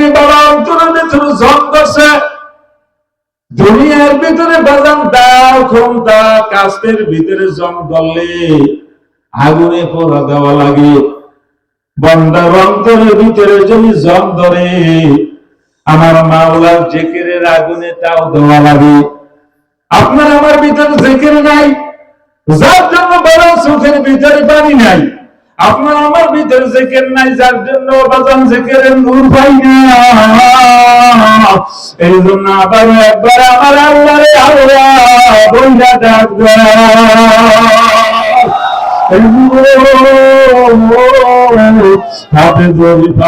রে বাবা অন্তরের ভিতরে জম করছে দুনিয়ার ভিতরে বাজান দাও ক্ষমতা কাস্তের ভিতরে জং ধরলে আগুনে পোড়া দেওয়া লাগে। বন্দার অন্তরের ভিতরে যদি জং ধরে, আমার মাওলার জেকেরের আগুনে তাও দেওয়া লাগে। আপনার আমার ভিতরে জেকের নাই, যার জন্য বড় চোখের ভিতরে পানি নাই। আপনার আমার ভিতরে জেকের নাই যার জন্য বাজান জেকের নূর পাই না এই জন্য আবার একবার আমার আল্লাহরে আল্লাহ বইটা ডাক হাতে